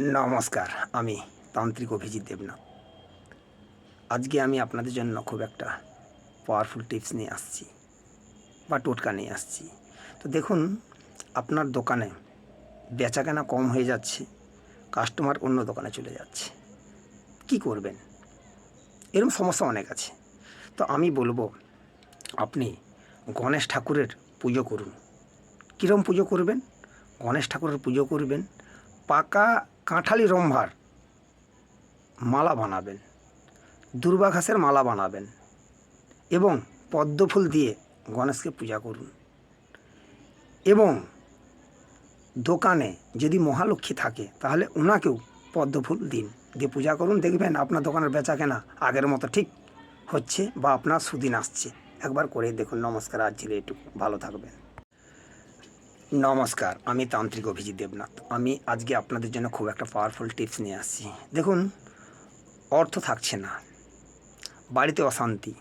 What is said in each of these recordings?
নমস্কার, আমি তান্ত্রিক অভিজিৎ দেবনাথ। আজকে আমি আপনাদের জন্য খুব একটা পাওয়ারফুল টিপস নিয়ে আসছি, বা টোটকা নিয়ে আসছি। তো দেখুন, আপনার দোকানে বেচাকেনা কম হয়ে যাচ্ছে কাস্টমার অন্য দোকানে চলে যাচ্ছে। কি করবেন? এরকম সমস্যা অনেক আছে। তো আমি বলব, আপনি গণেশ ঠাকুরের পুজো করুন। কীরকম পুজো করবেন? গণেশ ঠাকুরের পুজো করবেন পাকা কাঁঠালি রম্ভার মালা বানাবেন দুর্বা ঘাসের মালা বানাবেন এবং পদ্ম ফুল দিয়ে গণেশকে পূজা করুন। এবং দোকানে যদি মহালক্ষ্মী থাকে, তাহলে ওনাকেও পদ্ম ফুল দিন। দিয়ে পূজা করুন, দেখবেন আপনার দোকানের বেচা কেনা আগের মতো ঠিক হচ্ছে বা আপনার সুদিন আসছে। একবার করে দেখুন। নমস্কার, আজ ছিল এটুকু। ভালো থাকবেন। নমস্কার, আমি তান্ত্রিক অভিজিৎ দেবনাথ। আমি আজকে আপনাদের জন্য খুব একটা পাওয়ারফুল টিপস নিয়ে আসছি। দেখুন, অর্থ থাকছে না, বাড়িতে অশান্তি।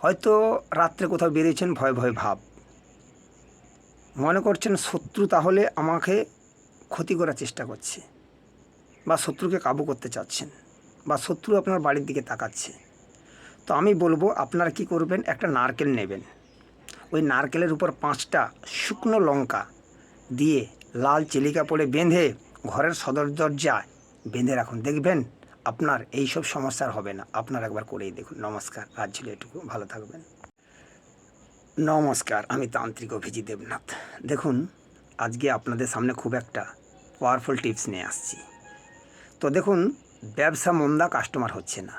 হয়তো রাত্রে কোথাও বেরিয়েছেন, ভয় ভয় ভাব। মনে করছেন শত্রু তাহলে আমাকে ক্ষতি করার চেষ্টা করছে, বা শত্রুকে কাবু করতে চাচ্ছেন, বা শত্রু আপনার বাড়ির দিকে তাকাচ্ছে। তো আমি বলব, আপনারা কি করবেন, একটা নারকেল নেবেন। ওই নারকেলের উপর পাঁচটা শুকনো লঙ্কা দিয়ে লাল চিলিকা পরে বেঁধে ঘরের সদর দরজায় বেঁধে রাখুন। দেখবেন আপনার এই সব সমস্যার হবে না। আপনার একবার করেই দেখুন। নমস্কার। আজ ছিল এটুকু। ভালো থাকবেন। নমস্কার। আমি তান্ত্রিক অভিজিৎ দেবনাথ। দেখুন, আজকে আপনাদের সামনে খুব একটা পাওয়ারফুল টিপস নিয়ে আসছি। তো দেখুন, ব্যবসা মন্দা কাস্টমার হচ্ছে না।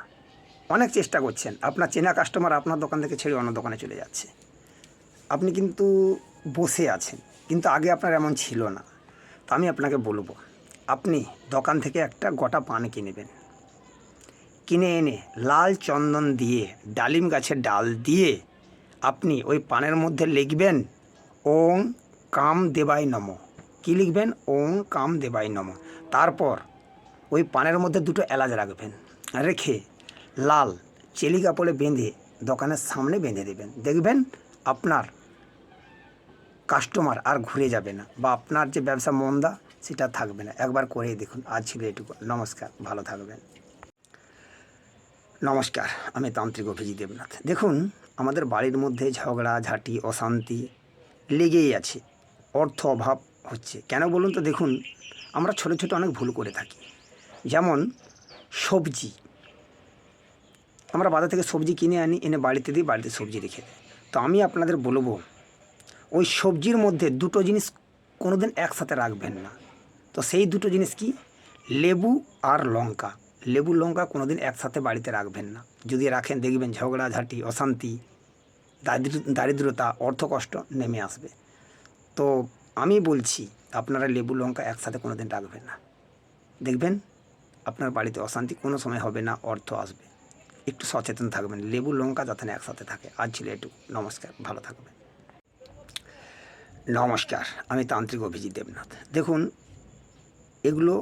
অনেক চেষ্টা করছেন। আপনার চেনা কাস্টমার আপনার দোকান থেকে ছেড়ে অন্য দোকানে চলে যাচ্ছে। আপনি কিন্তু বসে আছেন, কিন্তু আগে আপনার এমন ছিল না। তো আমি আপনাকে বলব, আপনি দোকান থেকে একটা গোটা পান কিনেবেন কিনে এনে লাল চন্দন দিয়ে, ডালিম গাছের ডাল দিয়ে আপনি ওই পানের মধ্যে লিখবেন, ওং কাম দেবাই নম। কী লিখবেন? ওং কাম দেবাই নম। তারপর ওই পানের মধ্যে দুটো এলাচ রাখবেন, রেখে লাল চেলি কাপড়ে বেঁধে দোকানের সামনে বেঁধে দেবেন। দেখবেন আপনার কাস্টমার আর ঘুরে যাবে না বা আপনার যে ব্যবসা মন্দা, সেটা থাকবে না। একবার করেই দেখুন। আজ ছিল এটুকু। নমস্কার। ভালো থাকবেন। নমস্কার। আমি তান্ত্রিক অভিজিৎ দেবনাথ। দেখুন, আমাদের বাড়ির মধ্যে ঝগড়া, ঝাঁটি, অশান্তি লেগেই আছে। অর্থ অভাব হচ্ছে। কেন বলুন তো? দেখুন, আমরা ছোটো ছোটো অনেক ভুল করে থাকি। যেমন সবজি। আমরা বাজার থেকে সবজি কিনে আনি, এনে বাড়িতে দিই, বাড়িতে সবজি রেখে দিই তো আমি আপনাদের বলব ওই সবজির মধ্যে দুটো জিনিস কোনো দিন একসাথে রাখবেন না। তো সেই দুটো জিনিস কি? লেবু আর লঙ্কা। লেবু, লঙ্কা কোনো দিন একসাথে বাড়িতে রাখবেন না। যদি রাখেন, দেখবেন ঝগড়াঝাঁটি, অশান্তি, দারিদ্র, দারিদ্রতা, অর্থকষ্ট নেমে আসবে। তো আমি বলছি, আপনারা লেবু, লঙ্কা একসাথে কোনো দিন রাখবেন না। দেখবেন আপনার বাড়িতে অশান্তি কোনো সময় হবে না, অর্থ আসবে। একটু সচেতন থাকবেন। লেবু, লঙ্কা যাতে একসাথে থাকে। আজ ছিল এটুকু। নমস্কার। ভালো থাকবেন। নমস্কার, আমি তান্ত্রিক অভিজিৎ দেবনাথ। দেখুন, এগুলো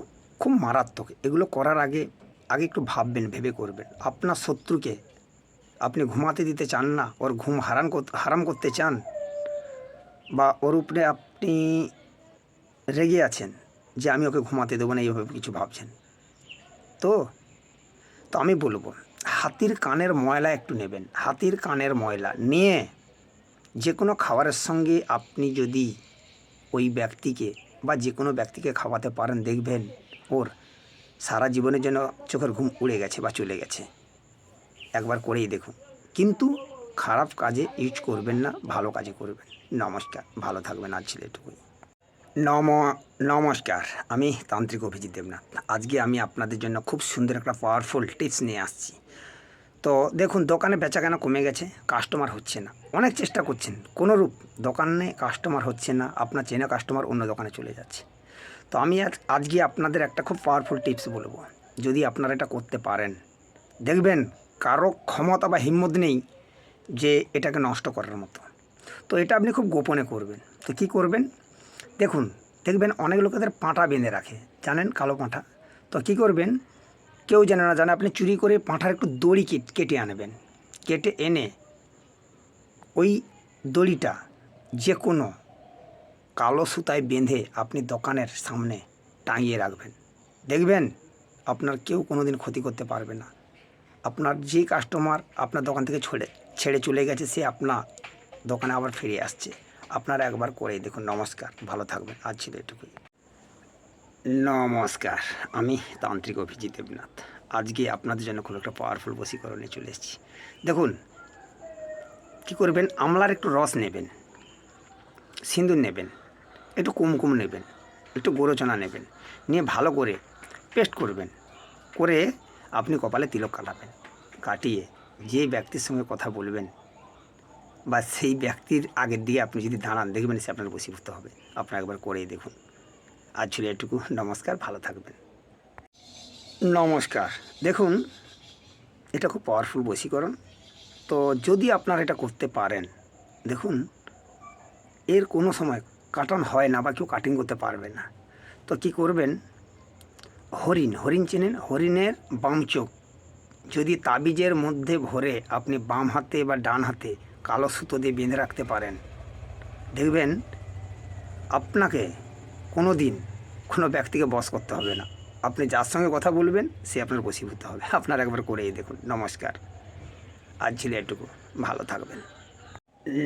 খুব মারাত্মক। এগুলো করার আগে আগে একটু ভাববেন, ভেবে করবেন। আপনার শত্রুকে আপনি ঘুমাতে দিতে চান না, ওর ঘুম হারান হারাম করতে চান, বা ওর উপরে আপনি রেগে আছেন যে আমি ওকে ঘুমাতে দেবো না, এইভাবে কিছু ভাবছেন। তো তো আমি বলব, হাতির কানের ময়লা একটু নেবেন। হাতির কানের ময়লা নিয়ে যে কোনো খাবারের সঙ্গে আপনি যদি ওই ব্যক্তিকে বা যে কোনো ব্যক্তিকে খাওয়াতে পারেন, দেখবেন ওর সারা জীবনের জন্য চোখের ঘুম উড়ে গেছে বা চলে গেছে। একবার করেই দেখুন। কিন্তু খারাপ কাজে ইউজ করবেন না, ভালো কাজে করবেন। নমস্কার, ভালো থাকবেন আজ ছিল এটুকুই। নম, নমস্কার, আমি তান্ত্রিক অভিজিৎ দেবনাথ। আজকে আমি আপনাদের জন্য খুব সুন্দর একটা পাওয়ারফুল টিপস নিয়ে আসছি। তো দেখুন, দোকানে বেচাকেনা কমে গেছে কাস্টমার হচ্ছে না। অনেক চেষ্টা করছেন কোনো রূপ দোকানে কাস্টমার হচ্ছে না, আপনার চেনা কাস্টমার অন্য দোকানে চলে যাচ্ছে। তো আমি আজ, আজকে আপনাদের একটা খুব পাওয়ারফুল টিপস বলব, যদি আপনারা এটা করতে পারেন। দেখবেন, কারও ক্ষমতা বা হিম্মত নেই যে এটাকে নষ্ট করার মতো। তো এটা আপনি খুব গোপনে করবেন। তো কি করবেন? দেখুন, দেখবেন অনেক লোকেদের পাঁটা বেঁধে রাখে। জানেন, কালো পাঁঠা? তো কি করবেন? কেউ জানে না, জানে আপনি চুরি করে পাঁঠার একটু দড়ি কেট- আনবেন। কেটে এনে ওই দড়িটা যে কোনো কালো সুতায় বেঁধে আপনি দোকানের সামনে টাঙিয়ে রাখবেন। দেখবেন আপনার কেউ কোনো দিন ক্ষতি করতে পারবে না। আপনার যে কাস্টমার আপনার দোকান থেকে ছেড়ে ছেড়ে চলে গেছে, সে আপনার দোকানে আবার ফিরে আসছে। আপনারা একবার করেই দেখুন। নমস্কার, ভালো থাকবেন। আজ ছিল এটুকুই। নমস্কার, আমি তান্ত্রিক অভিজিৎ দেবনাথ। আজকে আপনাদের জন্য খুব একটা পাওয়ারফুল বশীকরণে চলে এসেছি। দেখুন, কী করবেন? আমলার একটু রস নেবেন, সিঁদুর নেবেন, একটু কুমকুম নেবেন, একটু গোরোচনা নেবেন, নিয়ে ভালো করে পেস্ট করবেন, করে আপনি কপালে তিলক কাটাবেন, কাটিয়ে যে ব্যক্তির সঙ্গে কথা বলবেন বা সেই ব্যক্তির আগের দিয়ে আপনি যদি দাঁড়ান, দেখবেন সে আপনার বসীভূত হবে। আপনার একবার করেই দেখুন। আজ ছিল এটুকু নমস্কার, ভালো থাকবেন। নমস্কার। দেখুন, এটা খুব পাওয়ারফুল বশীকরণ। তো যদি আপনারা এটা করতে পারেন, দেখুন, এর কোনো সময় কাটান হয় না বা কেউ কাটিং করতে পারবে না। তো কি করবেন? হরিণ হরিণ চেনেন। হরিণের বাম চোখ, যদি তাবিজের মধ্যে ভরে আপনি বাম হাতে বা ডান হাতে কালো সুতো দিয়ে বেঁধে রাখতে পারেন, দেখবেন আপনাকে কোনো দিন কোনো ব্যক্তিকে বস করতে হবে না। আপনি যার সঙ্গে কথা বলবেন, সে আপনার বসীভূত হবে। আপনার একবার করেই দেখুন। নমস্কার। আজ ছিল এটুকু ভালো থাকবেন।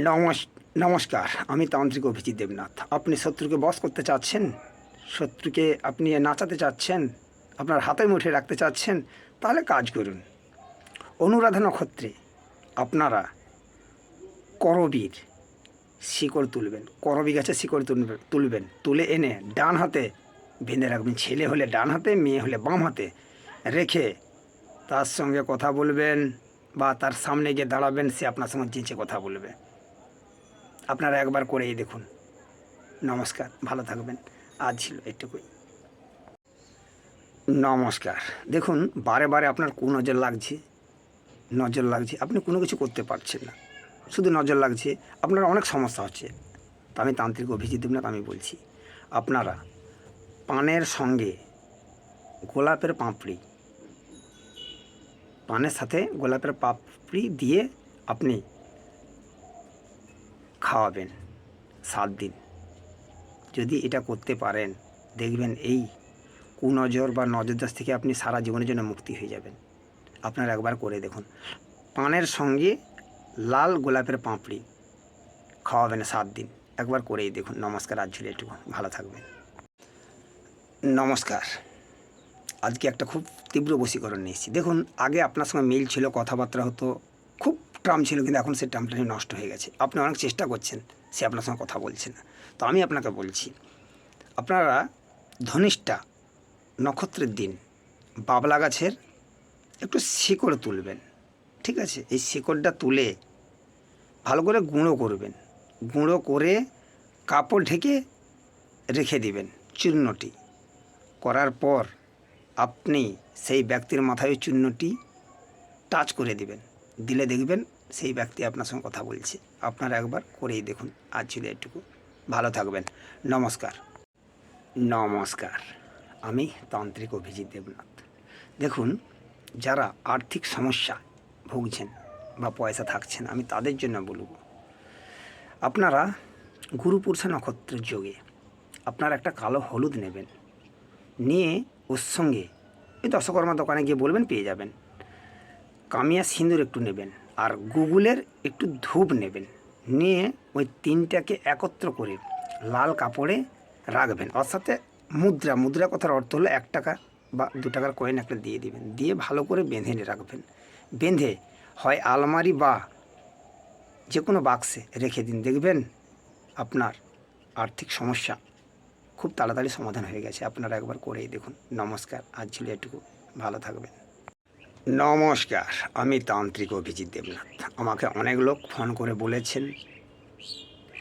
নমস, নমস্কার। আমি তান্ত্রিক অভিজিৎ দেবনাথ। আপনি শত্রুকে বস করতে চাচ্ছেন? শত্রুকে আপনি নাচাতে চাচ্ছেন? আপনার হাতে মুঠে রাখতে চাচ্ছেন? তাহলে কাজ করুন। অনুরাধা নক্ষত্রে, আপনারা করবীর শিকড় তুলবেন। করবি গাছে শিকড় তুলবেন তুলবেন। তুলে এনে ডান হাতে বেঁধে রাখবেন। ছেলে হলে ডান হাতে, মেয়ে হলে বাম হাতে। রেখে তার সঙ্গে কথা বলবেন বা তার সামনে গিয়ে দাঁড়াবেন, সে আপনার সঙ্গে চেঁচে কথা বলবে। আপনারা একবার করেই দেখুন। নমস্কার, ভালো থাকবেন। আজ ছিল এটুকুই নমস্কার। দেখুন, বারে বারে আপনার কোন নজর লাগছে নজর লাগছে। আপনি কোনো কিছু করতে পারছেন না। শুধু নজর লাগছে, আপনার অনেক সমস্যা হচ্ছে। তা আমি তান্ত্রিক অভিজিৎ দেবনাথ আমি বলছি। আপনারা পানের সঙ্গে গোলাপের পাপড়ি। পানের সাথে গোলাপের পাপড়ি দিয়ে আপনি খাওয়াবেন সাত দিন। যদি এটা করতে পারেন, দেখবেন এই কুনজর বা নজরদাস থেকে আপনি সারা জীবনের জন্য মুক্তি হয়ে যাবেন। আপনার একবার করে দেখুন। পানের সঙ্গে লাল গোলাপের পাঁপড়ি খাওয়াবেন সাত দিন। একবার করেই দেখুন। নমস্কার, আজ ছিল একটু ভালো থাকবেন। নমস্কার। আজকে একটা খুব তীব্র বশীকরণ নিয়েছি দেখুন, আগে আপনার সঙ্গে মিল ছিল, কথাবার্তা হতো, খুব ট্রাম ছিল, কিন্তু এখন সে ট্রামটা নষ্ট হয়ে গেছে। আপনি অনেক চেষ্টা করছেন, সে আপনার সঙ্গে কথা বলছে না। তো আমি আপনাকে বলছি, আপনারা ধনিষ্ঠা নক্ষত্রের দিন বাবলা গাছের একটু শিকড় তুলবেন, ঠিক আছে? এই শিকড়টা তুলে ভালো করে গুঁড়ো করবেন। গুঁড়ো করে কাপড় ঢেকে রেখে দিবেন, চূর্ণটি। করার পর আপনি সেই ব্যক্তির মাথায় চূর্ণটি টাচ করে দিবেন। দিলে দেখবেন সেই ব্যক্তি আপনার সঙ্গে কথা বলছে। আপনারা একবার করেই দেখুন। আজ ছিল এটুকু। ভালো থাকবেন। নমস্কার। নমস্কার। আমি তান্ত্রিক অভিজিৎ দেবনাথ। দেখুন, যারা আর্থিক সমস্যা ভুগছেন বা পয়সা থাকছেন, আমি তাদের জন্য বলব, আপনারা গুরুপুরুষা নক্ষত্রের যোগে আপনারা একটা কালো হলুদ নেবেন। নিয়ে ওর সঙ্গে ওই দশকর্মা দোকানে গিয়ে বলবেন, পেয়ে যাবেন। কামিয়া সিঁদুর একটু নেবেন আর গুগলের একটু ধূপ নেবেন। নিয়ে ওই তিনটাকে একত্র করে লাল কাপড়ে রাখবেন। সাথে মুদ্রা মুদ্রা কথার অর্থ হলো এক টাকা বা দু টাকার কয়েন একটা দিয়ে দিবেন। দিয়ে ভালো করে বেঁধে রাখবেন। বেঁধে হয় আলমারি বা যে কোনো বাক্সে রেখে দিন। দেখবেন আপনার আর্থিক সমস্যা খুব তাড়াতাড়ি সমাধান হয়ে গেছে। আপনারা একবার করেই দেখুন। নমস্কার, আজ ছিল এটুকু ভালো থাকবেন। নমস্কার, আমি তান্ত্রিক অভিজিৎ দেবনাথ। আমাকে অনেক লোক ফোন করে বলেছেন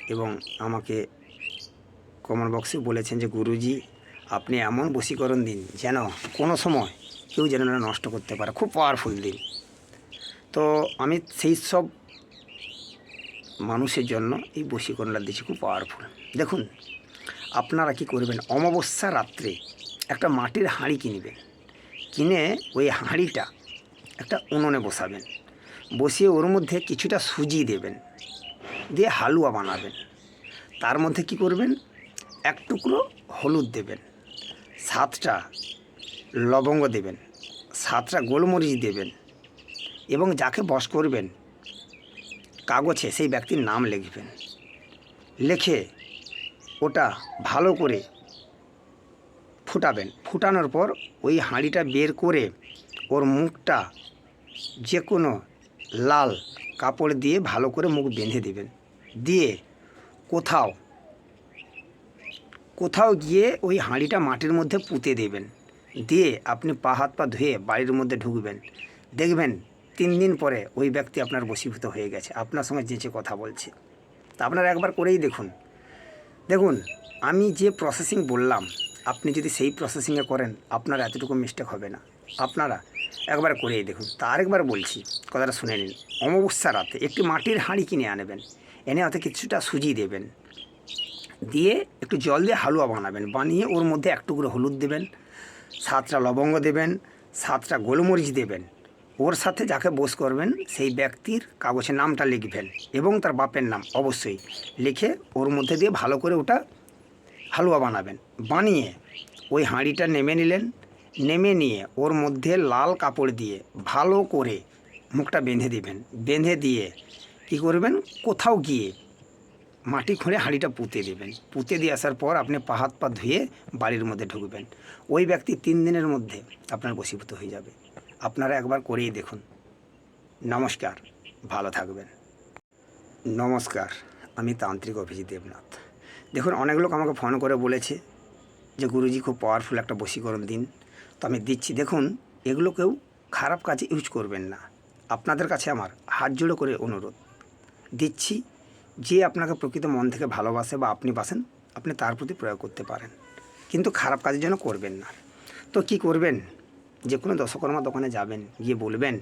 এবং আমাকে কমেন্ট বক্সে বলেছেন যে, গুরুজি, আপনি এমন বশীকরণ দিন যেন কোনো সময় কেউ যেন না নষ্ট করতে পারে। খুব পাওয়ারফুল দিন। তো আমি সেই সব মানুষের জন্য এই বশীকরণটা দিচ্ছি খুব পাওয়ারফুল দেখুন আপনারা কি করবেন? অমাবস্যা রাত্রে একটা মাটির হাঁড়ি কিনবেন। কিনে ওই হাঁড়িটা একটা উনুনে বসাবেন। বসিয়ে ওর মধ্যে কিছুটা সুজি দেবেন। দিয়ে হালুয়া বানাবেন। তার মধ্যে কি করবেন? এক টুকরো হলুদ দেবেন। সাতটা লবঙ্গ দেবেন। সাতটা গোলমরিচ দেবেন। এবং যাকে বশ করবেন, কাগজে সেই ব্যক্তির নাম লিখবেন। লিখে ওটা ভালো করে ফুটাবেন। ফুটানোর পর ওই হাঁড়িটা বের করে ওর মুখটা যে কোনো লাল কাপড় দিয়ে ভালো করে মুখ বেঁধে দেবেন। দিয়ে কোথাও কোথাও গিয়ে ওই হাঁড়িটা মাটির মধ্যে পুঁতে দেবেন। দিয়ে আপনি পা হাত পা ধুয়ে বাড়ির মধ্যে ঢুকবেন। দেখবেন তিন দিন পরে ওই ব্যক্তি আপনার বশীভূত হয়ে গেছে। আপনার সঙ্গে যেচে কথা বলছে। তা আপনারা একবার করেই দেখুন। দেখুন, আমি যে প্রসেসিং বললাম, আপনি যদি সেই প্রসেসিংয়ে করেন, আপনার এতটুকু মিস্টেক হবে না। আপনারা একবার করেই দেখুন। তা আরেকবার বলছি, কথাটা শুনে নিন। অমাবস্যা রাতে একটি মাটির হাঁড়ি কিনে আনবেন। এনে ওতে কিছুটা সুজি দেবেন। দিয়ে একটু জল দিয়ে হালুয়া বানাবেন। বানিয়ে ওর মধ্যে এক টুকরো হলুদ দেবেন, সাতটা লবঙ্গ দেবেন, সাতটা গোলমরিচ দেবেন। ওর সাথে যাকে বোস করবেন, সেই ব্যক্তির কাগজে নামটা লিখবেন এবং তার বাপের নাম অবশ্যই লিখে ওর মধ্যে দিয়ে ভালো করে ওটা হালুয়া বানাবেন। বানিয়ে ওই হাঁড়িটা নেমে নিলেন, নেমে নিয়ে ওর মধ্যে লাল কাপড় দিয়ে ভালো করে মুখটা বেঁধে দিবেন। বেঁধে দিয়ে কি করবেন? কোথাও গিয়ে মাটি খুঁড়ে হাঁড়িটা পুঁতে দেবেন। পুঁতে দিয়ে আসার পর আপনি পা হাত পা ধুয়ে বাড়ির মধ্যে ঢুকবেন। ওই ব্যক্তি তিন দিনের মধ্যে আপনার বশীভূত হয়ে যাবে। আপনারা একবার করেই দেখুন। নমস্কার, ভালো থাকবেন। নমস্কার, আমি তান্ত্রিক অভিজিৎ দেবনাথ। দেখুন, অনেক লোক আমাকে ফোন করে বলেছে যে, গুরুজি, খুব পাওয়ারফুল একটা বশীকরণ দিন। তো আমি দিচ্ছি। দেখুন, এগুলো কেউ খারাপ কাজে ইউজ করবেন না। আপনাদের কাছে আমার হাত জোড়ো করে অনুরোধ। দিচ্ছি যে, আপনাকে প্রকৃত মন থেকে ভালোবাসে বা আপনি বাসেন, আপনি তার প্রতি প্রয়োগ করতে পারেন। কিন্তু খারাপ কাজের জন্য করবেন না। তো কি করবেন? যে কোনো দশকর্মা দোকানে যাবেন, গিয়ে বলবেন,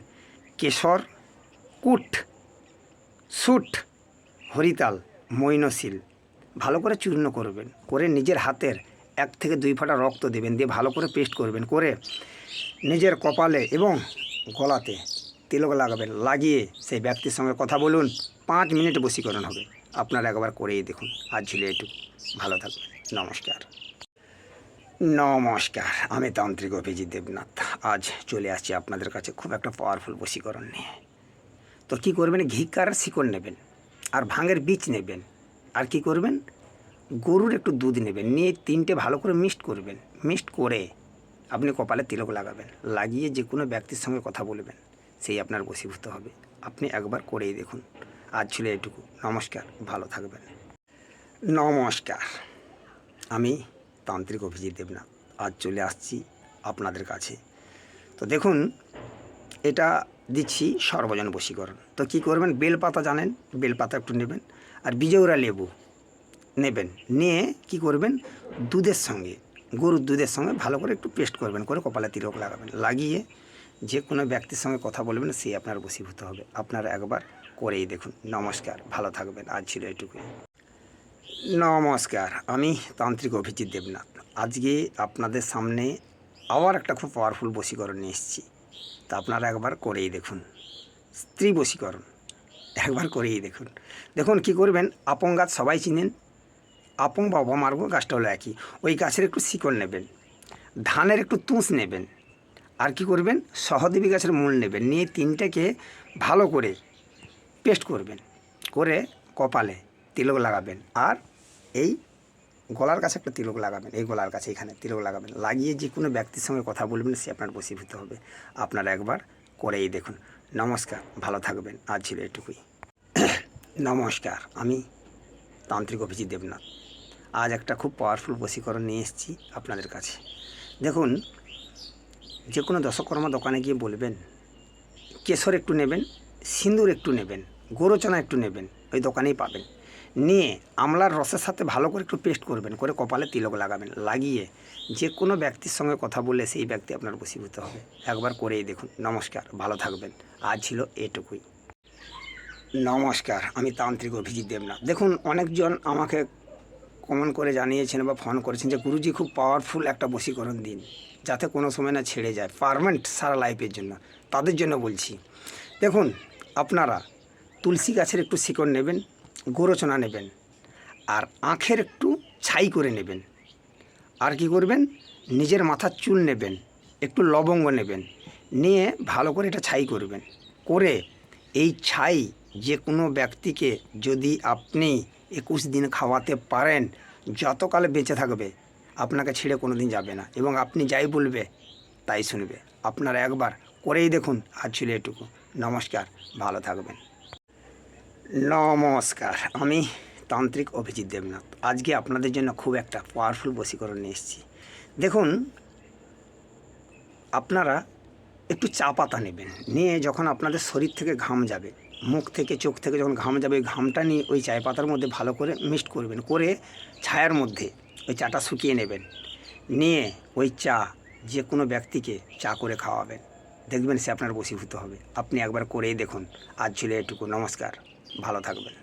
কেশর কুট সুট হরিতাল, মৈনশীল, ভালো করে চূর্ণ করবেন, করে নিজের হাতের এক থেকে দুই ফোঁটা রক্ত দেবেন, দিয়ে ভালো করে পেস্ট করবেন, করে নিজের কপালে এবং গলাতে তিলক লাগাবেন, লাগিয়ে সেই ব্যক্তির সঙ্গে কথা বলুন, পাঁচ মিনিট বসীকরণ হবে। আপনারা একবার করেই দেখুন। আজ ছিল এটুকু ভালো থাকবেন। নমস্কার। নমস্কার, আমি তান্ত্রিক অভিজিৎ দেবনাথ। আজ চলে আসছি আপনাদের কাছে খুব একটা পাওয়ারফুল বশীকরণ নিয়ে। তো কী করবেন? ঘিকার শিকড় নেবেন, আর ভাঙের বীজ নেবেন, আর কি করবেন? গরুর একটু দুধ নেবেন, নিয়ে তিনটে ভালো করে মিক্সড করবেন। মিক্সড করে আপনি কপালে তিলক লাগাবেন, লাগিয়ে যে কোনো ব্যক্তির সঙ্গে কথা বলবেন, সেই আপনার বশীভূত হবে। আপনি একবার করেই দেখুন। আজ ছিল এটুকু নমস্কার, ভালো থাকবেন। নমস্কার। আমি তান্ত্রিক অভিজিৎ দেবনাথ আজ চলে আসছি আপনাদের কাছে। তো দেখুন, এটা দিচ্ছি সর্বজন বশীকরণ। তো কি করবেন? বেলপাতা জানেন? বেলপাতা একটু নেবেন। আর বিজয়রা লেবু নেবেন। নিয়ে কি করবেন? দুধের সঙ্গে, গরুর দুধের সঙ্গে ভালো করে একটু পেস্ট করবেন, করে কপালে তিলক লাগাবেন। লাগিয়ে যে কোনো ব্যক্তির সঙ্গে কথা বলবেন, সে আপনার বশীভূত হবে। আপনারা একবার করেই দেখুন। নমস্কার, ভালো থাকবেন। আজ ছিল এটুকুই। নমস্কার, আমি তান্ত্রিক অভিজিৎ দেবনাথ। আজকে আপনাদের সামনে আবার একটা খুব পাওয়ারফুল বশীকরণ নিয়ে এসেছি। তা আপনারা একবার করেই দেখুন। স্ত্রী বশীকরণ। একবার করেই দেখুন। দেখুন কি করবেন আপং গাছ সবাই চিনেন আপং বা অপমার্গ গাছটা হলো একই। ওই গাছের একটু শিকড় নেবেন, ধানের একটু তুষ নেবেন, আর কি করবেন, সহদেবী গাছের মূল নেবেন, নিয়ে তিনটাকে ভালো করে পেস্ট করবেন, করে কপালে তিলক লাগাবেন, আর এই গলার কাছে একটা তিলক লাগাবেন, এই গলার কাছে এখানে তিলক লাগাবেন। লাগিয়ে যে কোনো ব্যক্তির সঙ্গে কথা বলবেন, সে আপনার বশীভূত হবে। আপনারা একবার করেই দেখুন। নমস্কার, ভালো থাকবেন। আজ ছিল এটুকুই। নমস্কার, আমি তান্ত্রিক অভিজিৎ দেবনাথ। আজ একটা খুব পাওয়ারফুল বশীকরণ নিয়ে এসেছি আপনাদের কাছে। দেখুন, যে কোনো দশকর্মা দোকানে গিয়ে বলবেন, কেশর একটু নেবেন, সিঁদুর একটু নেবেন গোরোচনা একটু নেবেন, ওই দোকানেই পাবেন। নিয়ে আমলার রসের সাথে ভালো করে একটু পেস্ট করবেন, করে কপালে তিলক লাগাবেন, লাগিয়ে যে কোনো ব্যক্তির সঙ্গে কথা বললে সেই ব্যক্তি আপনার বশীভূত হবে। একবার করেই দেখুন। নমস্কার, ভালো থাকবেন। আজ ছিল এটুকুই। নমস্কার, আমি তান্ত্রিক অভিজিৎ দেবনাথ। দেখুন, অনেকজন আমাকে কমেন্ট করে জানিয়েছেন বা ফোন করেছেন যে, গুরুজি, খুব পাওয়ারফুল একটা বশীকরণ দিন, যাতে কোনো সময় না ছেড়ে যায় পারমানেন্ট সারা লাইফের জন্য। তাদের জন্য বলছি, দেখুন, আপনারা তুলসী গাছের একটু শিকড় নেবেন গোরচনা নেবেন আর আখের একটু ছাই করে নেবেন। আর কি করবেন? নিজের মাথার চুল নেবেন, একটু লবঙ্গ নেবেন, নিয়ে ভালো করে এটা ছাই করবেন। করে এই ছাই যে কোনো ব্যক্তিকে যদি আপনি একুশ দিন খাওয়াতে পারেন, যতকাল বেঁচে থাকবে, আপনাকে ছেড়ে কোনো দিন যাবে না। এবং আপনি যাই বলবে, তাই শুনবে। আপনারা একবার করেই দেখুন আজ ছিল এটুকু। নমস্কার, ভালো থাকবেন। নমস্কার, আমি তান্ত্রিক অভিজিৎ দেবনাথ। আজকে আপনাদের জন্য খুব একটা পাওয়ারফুল বশীকরণ নিয়ে এসেছি। দেখুন, আপনারা একটু চা পাতা নেবেন। নিয়ে যখন আপনাদের শরীর থেকে ঘাম যাবে, মুখ থেকে, চোখ থেকে যখন ঘাম যাবে, ওই ঘামটা নিয়ে ওই চায় পাতার মধ্যে ভালো করে মিক্সড করবেন। করে ছায়ার মধ্যে ওই চাটা শুকিয়ে নেবেন। নিয়ে ওই চা যে কোনো ব্যক্তিকে চা করে খাওয়াবেন। দেখবেন সে আপনার বশীভূত হবে। আপনি একবার করেই দেখুন। আজ ছিল এটুকু। নমস্কার। ভালো থাকবেন।